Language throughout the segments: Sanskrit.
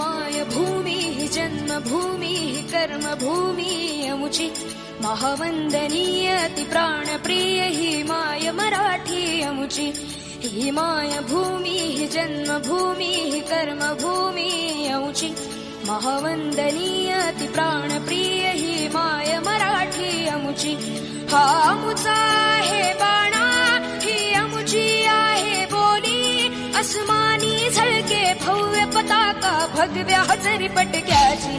माय भूमिः जन्मभूमिः कर्मभूमी अमुचि। महावन्दनीय अति प्राणप्रिय हि माय मराठी अमुचि। हि भूमिः अमुचि। महावन्दनीय अति प्राणप्रिय हि माय मराठी अमुचि। हा बाणा ही अमुची आहे बोली। पताका पटक्याची।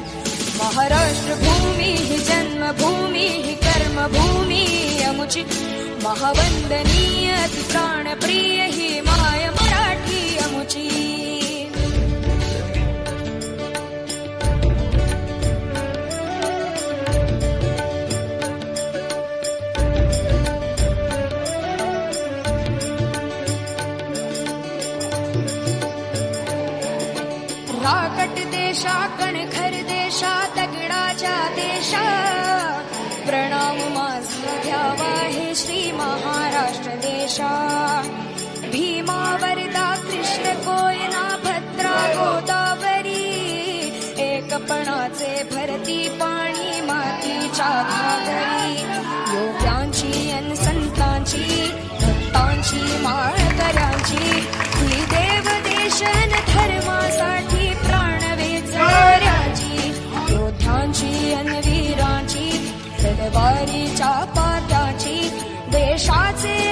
महाराष्ट्र भूमी ही जन्मभूमी कर्मभूमी अमुची। महावंदनीय अति प्राणप्रिय ही राकट देशा कणखर देशा दगडाच्या देशा। प्रणाम माझा घ्यावा हे श्री महाराष्ट्र देशा। भीमा वरदा कृष्ण कोयना भद्रा गोदावरी। एकपणाचे भरती पाणी तलवारीच्या पात्याची देशाचे